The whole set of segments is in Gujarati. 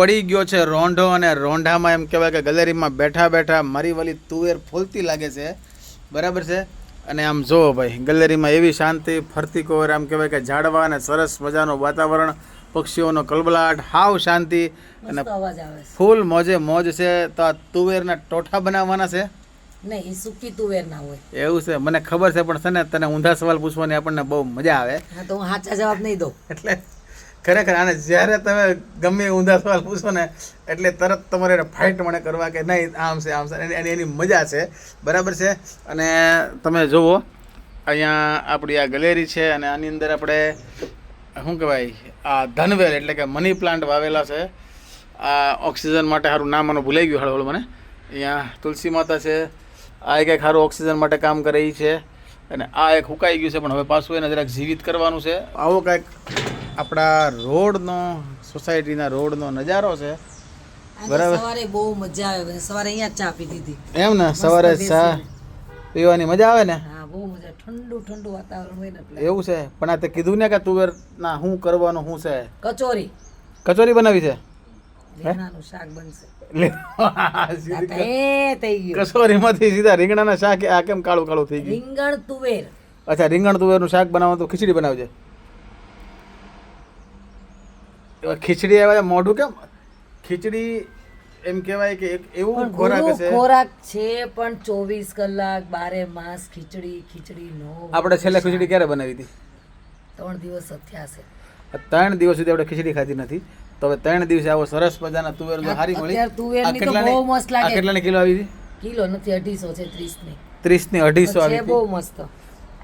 પડી ગયો છે રોંઢો અને રોંઢામાં એમ કહેવાય કે ગલેરીમાં બેઠા બેઠા મારી વલી તુવેર ફૂલતી લાગે છે. બરાબર છે? અને આમ જુઓ ભાઈ ગલેરીમાં એવી શાંતિ ફરતી કોર આમ કહેવાય કે ઝાડવા અને સરસ મજાનું વાતાવરણ પક્ષીઓનો કલબલાટ હાવ શાંતિ અને ફૂલ મોજે મોજ છે. તો આ તુવેરના ટોઠા બનાવવાના છે? નહીં સૂકી તુવેર ના હોય. એવું છે? મને ખબર છે પણ છે ને તને ઊંધા સવાલ પૂછવાની આપણને બહુ મજા આવે. હા તો હું સાચા જવાબ નહીં દઉં. એટલે ખરેખર આને જ્યારે તમે ગમે ઊંધા સવાલ પૂછો ને, એટલે તરત તમારે ફાઇટ મને કરવા કે નહીં, આમ છે આમ છે એની એની મજા છે. બરાબર છે? અને તમે જુઓ, અહીંયા આપણી આ ગલેરી છે અને આની અંદર આપણે, શું કહેવાય, આ ધનવેલ એટલે કે મની પ્લાન્ટ વાવેલા છે. આ ઓક્સિજન માટે સારું નામ મને ભૂલાઈ ગયું હળવળ મને. અહીંયા તુલસી માતા છે. આ એક સારું ઓક્સિજન માટે કામ કરે છે. અને આ એક હુકાઈ ગયું છે, પણ હવે પાછું એને જરાક જીવિત કરવાનું છે. આવો કાંઈક આપણા રોડનો સોસાયટીના રોડનો નજારો છે. બરાબર. સવારે બહુ મજા આવે સવારે અહીંયા ચા એમ ને? સવારે ચા પીવાની મજા આવે ને? હા બહુ મજા. ઠંડુ ઠંડુ વાતાવરણ હોય ને એવું છે. પણ આ તે કીધું ને કે તુવેર ના હું કરવાનું શું છે? કચોરી. કચોરી બનાવી છે? રીંગણાનું શાક બનશે. આ સીધી. કચોરીમાંથી રીંગણાના શાક આ કેમ કાળું કાળું થઈ ગયું? રીંગણ તુવેર. અચ્છા રીંગણ તુવેરનું શાક બનાવવાનું તો ખીચડી બનાવજે. ખીચડી આવે મોઢું કેમ? ખીચડી એમ કહેવાય કે એક એવું ખોરાક છે ખોરાક છે પણ ચોવીસ કલાક બારે માસ ખીચડી ખીચડી નો આપણે છેલ્લે ખીચડી ક્યારે બનાવી હતી? ત્રણ દિવસ થયા છે. ત્રણ દિવસ સુધી આપણે ખીચડી ખાધી નથી. તો હવે ત્રણ દિવસે આવો સરસ મજાના તુવેર જો હારી મળી તુવેરની તો બહુ મસ્ત લાગે. કેટલાની કિલો આવી હતી? કિલો નથી અઢીસો છે ત્રીસની ત્રીસની અઢીસો આવી છે બહુ મસ્ત.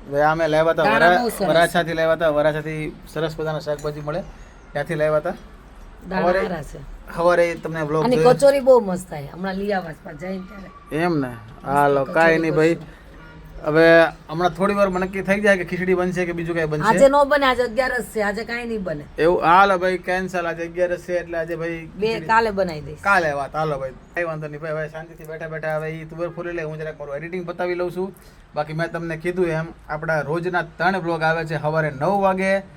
હવે અમે સરસ. વરાછાથી લાવ્યા હતા વરાછાથી સરસ મજાના શાકભાજી મળે. ત્યાંથી લાવ્યા હતા? દાણા સવારે- સારા છે. સવારે તમને બ્લોગ અને કચોરી બહુ મસ્ત થાય. હમણાં લઈ આવવા છે, જઈને ત્યારે. એમ ને? હાલો કાંઈ નહીં ભાઈ. હવે હમણાં થોડી વાર નક્કી થઈ જાય કે ખીચડી બનશે કે બીજું કઈ બનશે? આજે નો બને આજે અગિયારસ છે. આજે કાંઈ નહીં બને. એવું? હાલો ભાઈ કેન્સલ આજે અગિયારસ છે એટલે આજે ભાઈ બે કાલે બનાવી દઈશ. કાલે વાત. હાલો ભાઈ. કઈ વાંધો નહીં ભાઈ. હવે શાંતિથી બેઠા બેઠા હવે એ ફૂલી લે હું જરાક મારું એડિટિંગ બતાવી લઉં છું. બાકી મેં તમને કીધું એમ આપણા રોજના ત્રણ બ્લોગ આવે છે. સવારે નવ વાગે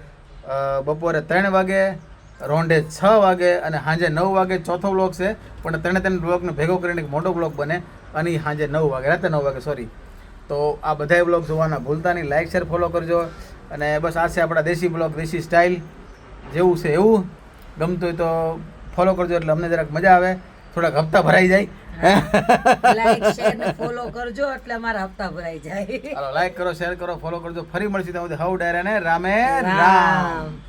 બપોરે ત્રણ વાગે, રોંઢે છ વાગે અને સાંજે નવ વાગે ચોથો બ્લોક છે. પણ ત્રણે ત્રણ બ્લોગને ભેગો કરીને એક મોટો બ્લોક બને અને સાંજે નવ વાગે, રાતે નવ વાગે સોરી તો આ બધાય બ્લોગ જોવાના ભૂલતા નહીં. લાઈક શેર ફોલો કરજો. અને બસ આ છે આપણા દેશી બ્લોગ દેશી સ્ટાઇલ જેવું છે એવું. ગમતું હોય તો ફોલો કરજો એટલે અમને જરાક મજા આવે. થોડાક હપ્તા ભરાઈ જાય. લાઈક શેર ને ફોલો કરજો એટલે અમારા હપ્તા ભરાઈ જાય. લાઈક કરો શેર કરો ફોલો કરજો. ફરી મળશે ત્યાં સુધી. હવ ડાયરા ને રામ. રામ.